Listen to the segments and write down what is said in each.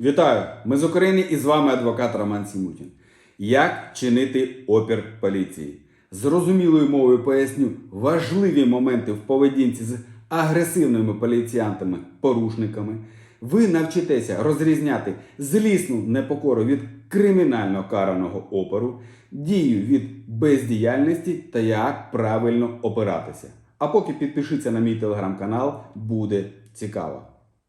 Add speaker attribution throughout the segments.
Speaker 1: Вітаю! Ми з України і з вами адвокат Роман Сімутін. Як чинити опір поліції? Зрозумілою мовою поясню важливі моменти в поведінці з агресивними поліціянтами, порушниками. Ви навчитеся розрізняти злісну непокору від кримінально караного опору, дію від бездіяльності та як правильно опиратися. А поки підпишіться на мій телеграм-канал, буде цікаво.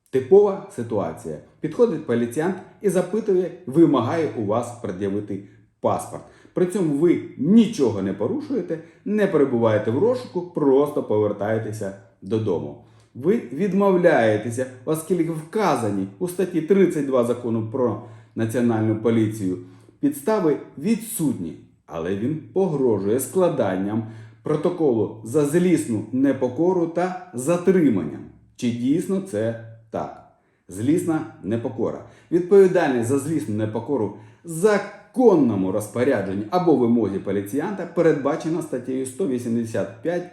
Speaker 1: Типова ситуація. Підходить поліціянт і запитує, вимагає у вас пред'явити паспорт. При цьому ви нічого не порушуєте, не перебуваєте в розшуку, просто повертаєтеся додому. Ви відмовляєтеся, оскільки вказані у статті 32 закону про національну поліцію підстави відсутні, але він погрожує складанням протоколу за злісну непокору та затриманням. Чи дійсно це так? Злісна непокора. Відповідальність за злісну непокору законному розпорядженні або вимозі поліціянта передбачена статтею 185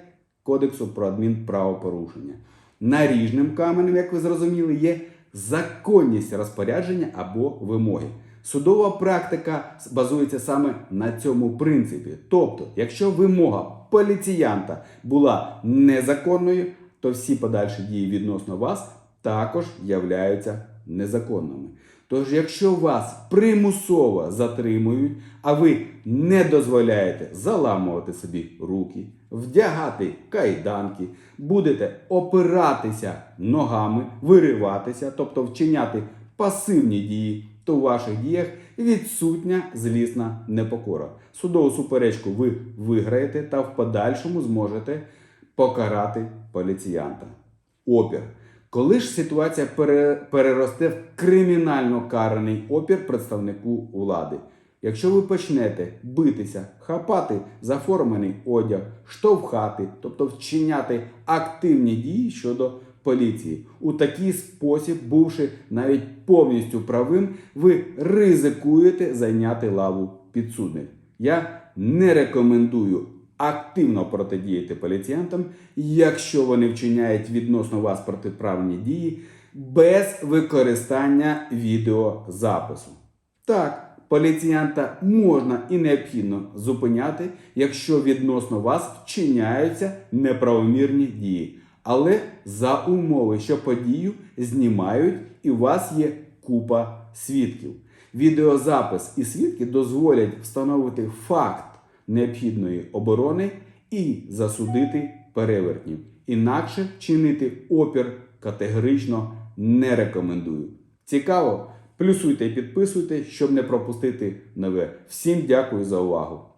Speaker 1: Кодексу про адмінправопорушення. Наріжним каменем, як ви зрозуміли, є законність розпорядження або вимоги. Судова практика базується саме на цьому принципі. Тобто, якщо вимога поліціянта була незаконною, то всі подальші дії відносно вас також являються незаконними. Тож, якщо вас примусово затримують, а ви не дозволяєте заламувати собі руки, вдягати кайданки, будете опиратися ногами, вириватися, тобто вчиняти пасивні дії, то у ваших діях відсутня злісна непокора. Судову суперечку ви виграєте та в подальшому зможете покарати поліціянта. Опір. Коли ж ситуація переросте в кримінально караний опір представнику влади? Якщо ви почнете битися, хапати заформений одяг, штовхати, тобто вчиняти активні дії щодо поліції, у такий спосіб, бувши навіть повністю правим, ви ризикуєте зайняти лаву підсудних. Я не рекомендую активно протидіяти поліціянтам, якщо вони вчиняють відносно вас протиправні дії без використання відеозапису. Так, поліціянта можна і необхідно зупиняти, якщо відносно вас вчиняються неправомірні дії, але за умови, що подію знімають і у вас є купа свідків. Відеозапис і свідки дозволять встановити факт необхідної оборони і засудити перевертнів. Інакше чинити опір категорично не рекомендую. Цікаво? Плюсуйте і підписуйте, щоб не пропустити нове. Всім дякую за увагу!